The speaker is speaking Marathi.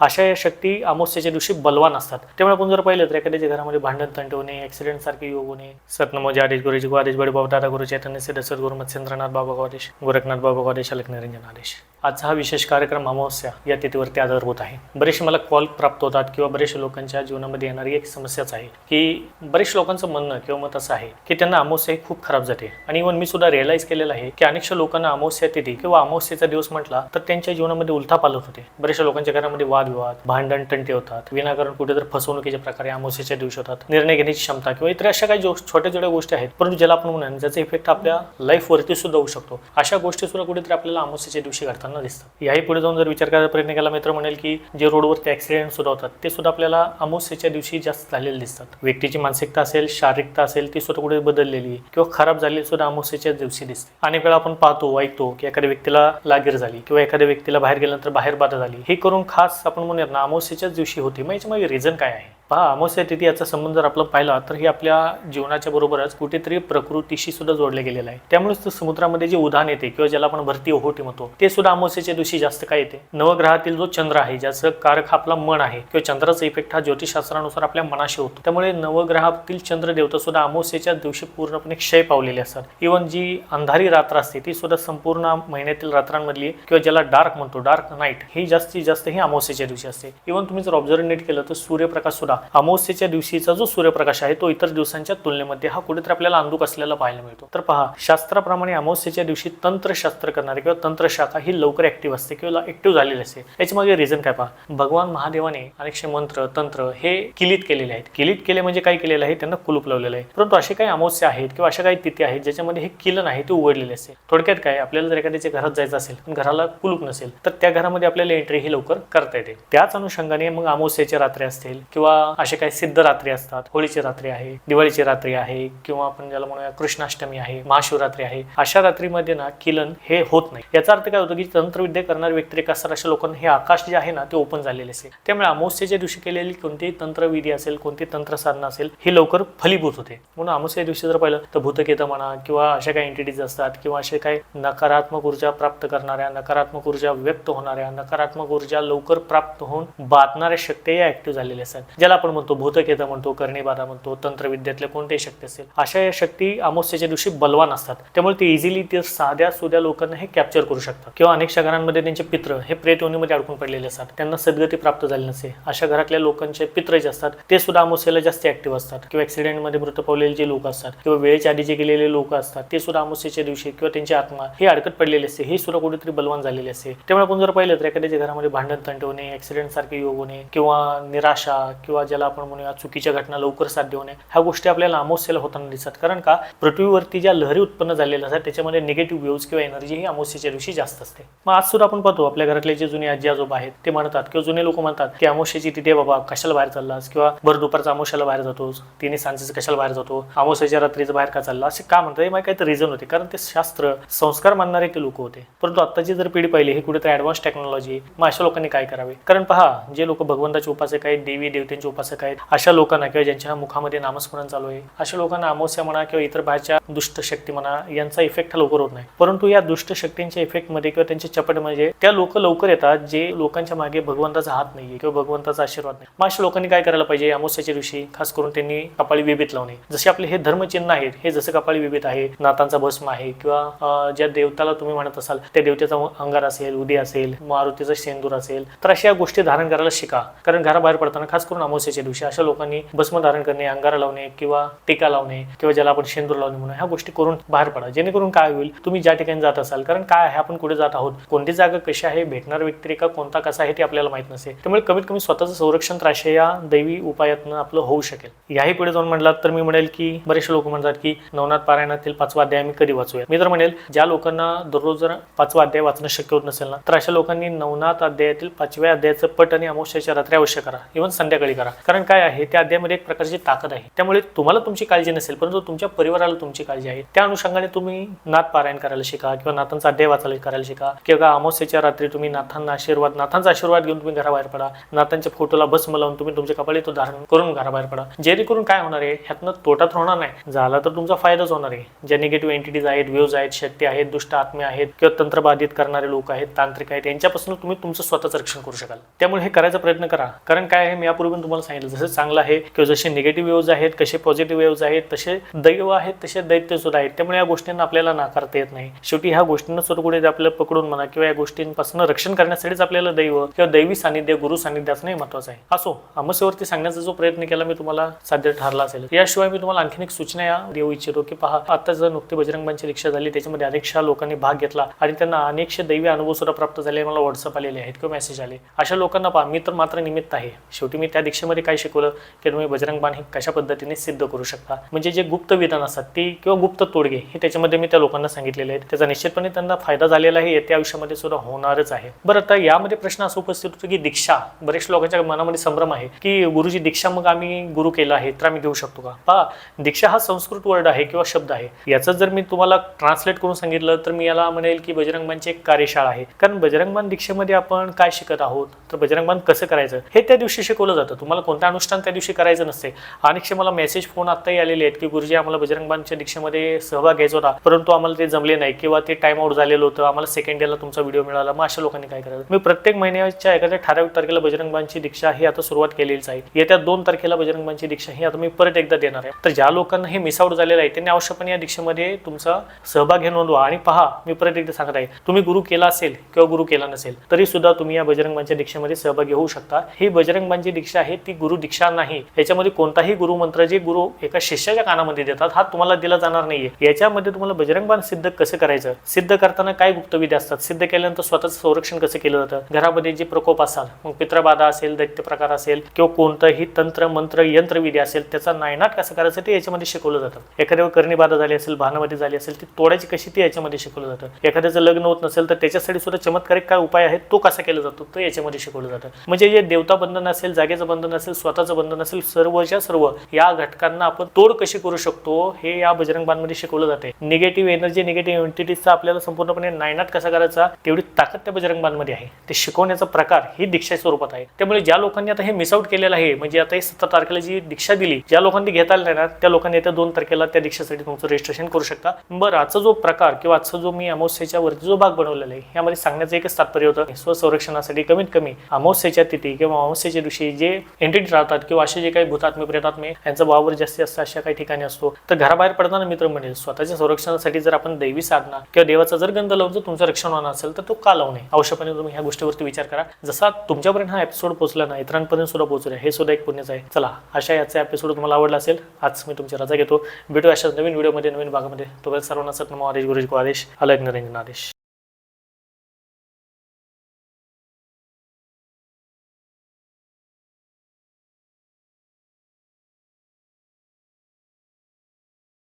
अशा या शक्ती अमावस्येच्या दिवशी बलवान असतात. त्यामुळे आपण जर पाहिलं तर एखाद्याच्या घरामध्ये भांडण तंट होणे ऍक्सिडेंट सारखे योग होणे सतनमोजी म्हणजे आदेश गुरुजी आदेश बडे बाबा दादा गुरु चैतन्य सिद्ध गुरु मत्स्येंद्रनाथ बाबा गौदेश गोरखनाथ बाबा गौदेश अलकनिरंजन आदेश. आजचा हा विशेष कार्यक्रम अमावस्या या तिथीवरती आधारभूत आहे. बरेचसे मला कॉल प्राप्त होतात किंवा बरेचशा लोकांच्या जीवनामध्ये येणारी एक समस्याच आहे की बरेचशे लोकांचं म्हणणं किंवा मत असं आहे की त्यांना अमावस्या ही खूप खराब जाते. आणि इव्हन मी सुद्धा रिअलाईज केलेलं आहे की अनेकशा लोकांना अमावस्या तिथी किंवा अमावस्येचा दिवस म्हटला तर त्यांच्या जीवनामध्ये उलथा पालत होते. बरेचशा लोकांच्या घरामध्ये वाद वादविवाद भांडण तंटे होतात विनाकारण कुठेतरी फसवणुकीच्या प्रकारे अमावस्येच्या दिवशी होतात. निर्णय घेण्याची क्षमता किंवा इतर अशा काही छोट्या छोट्या गोष्टी आहेत परंतु ज्याला आपण म्हणून ज्याचा इफेक्ट आपल्या लाईफवरती सुद्धा होऊ शकतो. अशा गोष्टी सुद्धा कुठेतरी आपल्याला अमावस्येच्या दिवशी घडताना दिसतात. याही पुढे जाऊन जर विचार करायचा प्रयत्न केला मित्र म्हणेल की जे रोडवरती ऍक्सिडेंट सुद्धा होतात ते सुद्धा आपल्याला अमावस्येच्या दिवशी जास्त झालेले दिसतात. व्यक्तीची मानसिकता असेल शारीरिकता असेल ती सुद्धा कुठे बदललेली किंवा खराब झालेली सुद्धा अमावस्येच्या दिवशी दिसते. अनेक वेळा आपण पाहतो ऐकतो की एखाद्या व्यक्तीला लागीर झाली किंवा एखाद्या व्यक्तीला बाहेर गेल्यानंतर बाहेर बाधा झाली. हे करून खास आपण म्हणूयात ना अमावस्येच्याच दिवशी होती. मग याच्यामध्ये रिझन काय आहे? पहा अमावस्या तिथी याचा संबंध जर आपला पाहिला तर हे आपल्या जीवनाच्या बरोबरच कुठेतरी प्रकृतीशी सुद्धा जोडले गेलेलं आहे. त्यामुळेच ते समुद्रामध्ये जे उधाण येते किंवा ज्याला आपण भरती ओहोटी म्हणतो ते सुद्धा अमावस्याच्या दिवशी जास्त काय येते? नवग्रहातील जो चंद्र आहे ज्याचं कारक हा आपला मन आहे किंवा चंद्राचा इफेक्ट हा ज्योतिषशास्त्रानुसार आपल्या मनाशी होतो. त्यामुळे नवग्रहातील चंद्र देवता सुद्धा अमावस्येच्या दिवशी पूर्णपणे क्षय पावलेले असतात. इव्हन जी अंधारी रात्र असते ती सुद्धा संपूर्ण महिन्यातील रात्रांमधली किंवा ज्याला डार्क म्हणतो डार्क नाईट ही जास्तीत जास्त ही अमावस्याच्या दिवशी असते. इव्हन तुम्ही जर ऑब्झर्व नीट केलं तर सूर्यप्रकाश सुद्धा अमावस्येच्या दिवशीचा जो सूर्यप्रकाश आहे तो इतर दिवसांच्या तुलनेमध्ये हा कुठेतरी आपल्याला अंधुक असलेला पाहायला मिळतो. तर पहा शास्त्राप्रमाणे अमावस्येच्या दिवशी तंत्रशास्त्र करणारे किंवा तंत्रशाखा ही लवकर ऍक्टिव्ह असते किंवा ऍक्टिव्ह झालेली असते. याच्यामागे रिझन काय पहा? भगवान महादेवाने अनेकशे मंत्र तंत्र हे किलित केलेले आहेत. किलित केले म्हणजे काय केलेलं आहे? त्यांना कुलूप लावलेलं आहे. परंतु असे काही अमावस्या आहेत किंवा अशा काही तिथी आहेत ज्याच्यामध्ये हे किलन आहे ते उघडलेले असते. थोडक्यात काय? आपल्याला जर एखाद्याच्या घरात जायचं असेल पण घराला कुलूप नसेल तर त्या घरामध्ये आपल्याला एंट्री ही लवकर करता येते. त्याच अनुषंगाने मग अमावस्याची रात्री असतील किंवा असे काही सिद्ध रात्री असतात. होळीची रात्री आहे दिवाळीची रात्री आहे किंवा आपण ज्याला म्हणूया कृष्णाष्टमी आहे महाशिवरात्री आहे अशा रात्रीमध्ये ना किलन हे होत नाही. याचा अर्थ काय होतो की तंत्रविद्या करणारे व्यतिरेक असतात अशा लोकांना हे आकाश जे आहे ना ते ओपन झालेले असेल. त्यामुळे अमावस्येच्या दिवशी केलेली कोणतीही तंत्रविधी असेल कोणती तंत्रसाधना असेल ही लवकर फलीभूत होते. म्हणून अमावस्या दिवशी जर पाहिलं तर भूतकेतं म्हणा किंवा अशा काही एंटिटीज असतात किंवा असे काही नकारात्मक ऊर्जा प्राप्त करणाऱ्या नकारात्मक ऊर्जा व्यक्त होणाऱ्या नकारात्मक ऊर्जा लवकर प्राप्त होऊन बातणाऱ्या शक्ती या ऍक्टिव्ह झालेल्या असतात. ज्याला आपण म्हणतो भूतकेतं म्हणतो कर्णीबाधा म्हणतो तंत्रविद्यातल्या कोणत्याही शक्ती असेल अशा या शक्ती अमावस्येच्या दिवशी बलवान असतात. त्यामुळे ते इझिली ते साध्या सुध्या लोकांना हे कॅप्चर करू शकतात. किंवा अनेक घरांमध्ये त्यांचे पित्र हे प्रेत योनीमध्ये अडकून पडलेले असतात. त्यांना सद्गती प्राप्त झाली नसते अशा घरातल्या लोकांचे पित्र जे असतात ते सुद्धा अमावस्येला जास्त ऍक्टिव्ह असतात. किंवा ऍक्सिडेंटमध्ये मृत पावलेले जे लोक असतात किंवा वेळेच्या आधी जे गेलेले लोक असतात ते सुद्धा अमावस्येच्या दिवशी किंवा त्यांची आत्मा हे अडकत पडलेले असते. हे सुद्धा कुठेतरी बलवान झालेले असते. त्यामुळे आपण जर पाहिलं तर एखाद्याच्या घरामध्ये भांडण तंट होणे ऍक्सिडेंट सारखे योग होणे किंवा निराशा किंवा ज्याला आपण म्हणूया चुकीच्या घटना लवकर साध्य होणे ह्या गोष्टी आपल्याला अमावस्येला होताना दिसतात. कारण का? पृथ्वीवरती ज्या लहरी उत्पन्न झालेल्या असतात त्याच्यामध्ये निगेटिव्ह व्ह्यूज किंवा एनर्जी ही अमावस्येच्या दिवशी जास्त असते. मग आज सुद्धा आपण पाहतो आपल्या घरातले जे जुने आजी आजोबा आहेत ते म्हणतात किंवा जुने लोक म्हणतात की अमावस्येची तिथे बाबा कशाला बाहेर चाललास? किंवा भर दुपारचा अमावस्याला बाहेर जातोस. तिने सांजेचं कशाला बाहेर जातो? अमावस्याच्या रात्रीचं बाहेर का चालला? असे का म्हणतात? हे माहिती काहीतरी रिझन होते. कारण ते शास्त्र संस्कार मानणारे ते लोक होते. परंतु आत्ताची जर पिढी पाहिली हे कुठेतरी ऍडव्हान्स टेक्नॉलॉजी मग अशा लोकांनी काय करावे? कारण पहा जे लोक भगवंताचे उपासक आहेत देवी देवतेंचे उपासक आहेत. अशा लोकांना किंवा ज्यांच्या मुखामध्ये नामस्मरण चालू आहे अशा लोकांना अमावस्या म्हणा किंवा इतर बाहेरच्या दुष्ट शक्ती म्हणा यांचा इफेक्ट हा लवकर होत नाही. परंतु या दुष्ट शक्तींच्या इफेक्टमध्ये किंवा त्यांच्या चपट म्हणजे त्या लोक लवकर येतात जे लोकांच्या मागे भगवंताचा हात नाहीये किंवा भगवंताचा आशीर्वाद नाही. मग अशा लोकांनी काय करायला पाहिजे? अमावस्याच्या दिवशी खास करून त्यांनी कपाळी विभीत लावणे. जसे आपले हे धर्मचिन्ह आहेत हे जसं कपाळी विभीत आहे नातांचा भस्म आहे किंवा ज्या देवताला तुम्ही म्हणत असाल त्या देवतेचा अंगार असेल उदी असेल मारुतीचा शेंदूर असेल तर अशा गोष्टी धारण करायला शिका. कारण घराबाहेर पडताना खास करून अमावस्या अमावस्येच्या दिवशी अशा लोकांनी भस्म धारण करणे अंगारा लावणे किंवा टीका लावणे किंवा ज्याला आपण शेंदूर लावणे म्हणून ह्या गोष्टी करून बाहेर पडा. जेणेकरून काय होईल तुम्ही ज्या ठिकाणी जात असाल कारण काय आहे आपण कुठे जात आहोत कोणती जागा कशी आहे भेटणार व्यक्तिरेखा कोणता कसा आहे ते आपल्याला माहीत नसेल. त्यामुळे कमीत कमी स्वतःचं संरक्षण त्राशे या दैवी उपायातनं आपलं होऊ शकेल. याही पुढे जाऊन म्हणलात तर मी म्हणेल की बरेचसे लोक म्हणतात की नवनाथ पारायणातील पाचवा अध्याय मी कधी वाचूया मी तर म्हणेल ज्या लोकांना दररोज जर पाचवा अध्याय वाचणं शक्य होत नसेल ना तर अशा लोकांनी नवनाथ अध्यायातील पाचव्या अध्यायाचं पट आणि अमावस्याच्या रात्री अवश्य करा. इव्हन संध्याकाळी करा. कारण काय आहे त्या अध्यायामध्ये एक प्रकारची ताकद आहे. त्यामुळे तुम्हाला तुमची काळजी नसेल परंतु तुमच्या परिवाराला तुमची काळजी आहे. त्या अनुषंगाने तुम्ही नाथ पारायण करायला शिका किंवा नाथांचा अध्याय वाचायला करायला शिका किंवा अमावस्येच्या रात्री तुम्ही नाथांना आशीर्वाद नाथांचा आशीर्वाद घेऊन तुम्ही घराबाहेर पडा. नाथांच्या फोटोला भस्म लावून तुम्ही तुमच्या कपाळी तो धारण करून घराबाहेर पडा. जेणेकरून काय होणार आहे ह्यातनं तोटात होणार नाही. झाला तर तुमचा फायदाच होणार आहे. ज्या निगेटिव्ह एंटिटीज आहेत व्ह्यूज आहेत शक्ती आहेत दुष्ट आत्मे आहेत किंवा तंत्रबाधित करणारे लोक आहेत तांत्रिक आहेत यांच्यापासून तुम्ही तुमचं स्वतःचं रक्षण करू शकाल. त्यामुळे हे करायचा प्रयत्न करा. कारण काय आहे मी यापूर्वी तुम्हाला तुम्हाला सांगितलं जसं चांगलं आहे किंवा जसे निगेटिव्ह वेव्ज आहेत कसे पॉझिटिव्ह वेव्ज आहेत तसे दैव आहेत तसे दैत्य सुद्धा आहेत. त्यामुळे या गोष्टींना आपल्याला नाकारता येत नाही. शेवटी ह्या गोष्टींना सुद्धा कुठे आपल्याला पकडून म्हणा किंवा या गोष्टींपासून रक्षण करण्यासाठीच आपल्याला दैव किंवा दैवी सानिध्य गुरु सानिध्य असणं महत्वाचं आहे. असो अमस्यावरती सांगण्याचा जो प्रयत्न केला मी तुम्हाला साध्य ठरला असेल. याशिवाय मी तुम्हाला आणखीन एक सूचना या देऊ इच्छितो की पहा आता जर नुकती बजरंगबांची रिक्षा झाली त्याच्यामध्ये अनेकशा लोकांनी भाग घेतला आणि त्यांना अनेकशे दैवी अनुभव सुद्धा प्राप्त झाले. मला व्हॉट्सअप आलेले आहेत किंवा मेसेज आले. अशा लोकांना पहा मी तर मात्र निमित्त आहे. शेवटी मी त्या दीक्षेमध्ये काय शिकवलं की तुम्ही बजरंग बाण हे कशा पद्धतीने सिद्ध करू शकता? म्हणजे जे गुप्त विधान असतात ती किंवा गुप्त तोडगे हे त्याच्यामध्ये मी त्या लोकांना सांगितलेले आहेत. त्याचा निश्चितपणे त्यांना फायदा झालेला आहे येत्या आयुष्यामध्ये सुद्धा होणारच आहे. बरं आता यामध्ये प्रश्न असा उपस्थित होतो की दीक्षा बरेच लोकांच्या मनामध्ये संभ्रम आहे की गुरुजी दीक्षा मग आम्ही गुरु केला आहे तर आम्ही घेऊ शकतो का? पहा दीक्षा हा संस्कृत वर्ड आहे किंवा शब्द आहे. याचं जर मी तुम्हाला ट्रान्सलेट करून सांगितलं तर मी याला म्हणेल की बजरंगबानची एक कार्यशाळा आहे. कारण बजरंगबान दीक्षेमध्ये आपण काय शिकत आहोत? तर बजरंगबान कसं करायचं? हे त्या दिवशी शिकवलं जातं. तुम्हाला कोणतं अनुष्ठान त्या दिवशी करायचं नसते. अनेकशे मला मेसेज फोन आत्ताही आलेले आहेत की गुरुजी आम्हाला बजरंगबांच्या दीक्षेमध्ये सहभाग घ्यायचा होता परंतु आम्हाला ते जमले नाही किंवा ते टाइम आउट झालेलं होतं. आम्हाला सेकंड डेला तुमचा व्हिडिओ मिळाला. मग अशा लोकांनी काय करायचं? मी प्रत्येक महिन्याच्या एखाद्या ठराविक तारखेला बजरंगबांची दीक्षा ही आता सुरुवात केलेलीच आहे. येत्या दोन तारखेला बजरंगबांची दीक्षा ही आता मी परत एकदा देणार आहे. तर ज्या लोकांना हे मिस आउट झालेलं आहे त्यांनी आवश्यकपणे या दीक्षेमध्ये तुमचा सहभाग हे नोंदवा आणि पहा मी परत एकदा सांगत आहे तुम्ही गुरु केला असेल किंवा गुरु केला नसेल तरी सुद्धा तुम्ही या बजरंगबांच्या दीक्षेमध्ये सहभागी होऊ शकता. ही बजरंगबांची दीक्षा आहे ती गुरु दीक्षा नाही याच्यामध्ये कोणताही गुरुमंत्र जे गुरु एका शिष्याच्या कानामध्ये देतात हा तुम्हाला दिला जाणार नाहीये. याच्यामध्ये तुम्हाला बजरंगबाण सिद्ध कसं करायचं? सिद्ध करताना काय गुप्तविधी असतात? सिद्ध केल्यानंतर स्वतःचं संरक्षण कसं केलं जातं? घरामध्ये जे प्रकोप असाल मग पित्रबाधा असेल दैत्य प्रकार असेल किंवा कोणतंही तंत्र मंत्र यंत्रविधी असेल त्याचा नायनाट कसं करायचं ते याच्यामध्ये शिकवलं जातं. एखाद्यावर करणी बाधा झाली असेल भानामध्ये झाली असेल ती तोडायची कशी ती याच्यामध्ये शिकवलं जातं. एखाद्याचं लग्न होत नसेल तर त्याच्यासाठी सुद्धा चमत्कारिक काय उपाय आहे तो कसा केला जातो? तो याच्यामध्ये शिकवलं जातं. म्हणजे जे देवता बंधन असेल जागेचं बंधन असेल स्वतःचं बंधन असेल सर्वच्या सर्व या घटकांना आपण तोड कशी करू शकतो हे या बजरंगबाणमध्ये शिकवलं जाते. निगेटिव्ह एनर्जी निगेटिव्ह एंटिटीजचा आपल्याला संपूर्णपणे नायनाट कसा करायचा तेवढी ताकद त्या बजरंगबाणमध्ये आहे. ते शिकवण्याचा प्रकार ही दीक्षा स्वरूपात आहे. त्यामुळे ज्या लोकांनी आता हे मिस आउट केलेलं आहे म्हणजे आता हे सतरा तारखेला जी दीक्षा दिली ज्या लोकांनी घेता आलं नाही ना त्या लोकांनी येत्या दोन तारखेला त्या दीक्षेसाठी तुमचं रजिस्ट्रेशन करू शकता. बरं आजचा जो प्रकार किंवा आजचा जो मी अमावस्येच्या वरती जो भाग बनवलेला आहे यामध्ये सांगण्याचं एकच तात्पर्य होतं स्वसंरक्षणासाठी कमीत कमी अमावस्याच्या तिथी किंवा अमावस्येच्या दिवशी जे एंटिटी राहतात किंवा असे जे काही भूतात्मे प्रेतात्मे यांचा वावर जास्ती असतं अशा काही ठिकाणी असतो. तर घराबाहेर पडताना मित्र म्हणजे स्वतःच्या संरक्षणासाठी जर आपण दैवी साधना किंवा देवाचा जर गंध लावून जर तुमचं रक्षण होणार असेल तर तो का लावू नये? आवश्यकपणे तुम्ही ह्या गोष्टीवरती विचार करा. जसा तुमच्यापर्यंत हा एपिसोड पोहोचला ना इतरांपर्यंत सुद्धा पोहोचला हे सुद्धा एक पुण्यच आहे. चला अशा याचा एपिसोड तुम्हाला आवडला असेल आज मी तुमची रजा घेतो. भेटू अशाच नवीन व्हिडिओमध्ये नवीन भागामध्ये. तोपर्यंत सर्वांना सत्नम आदेश गुरुजी को आदेश अलग नरेंद्र आदेश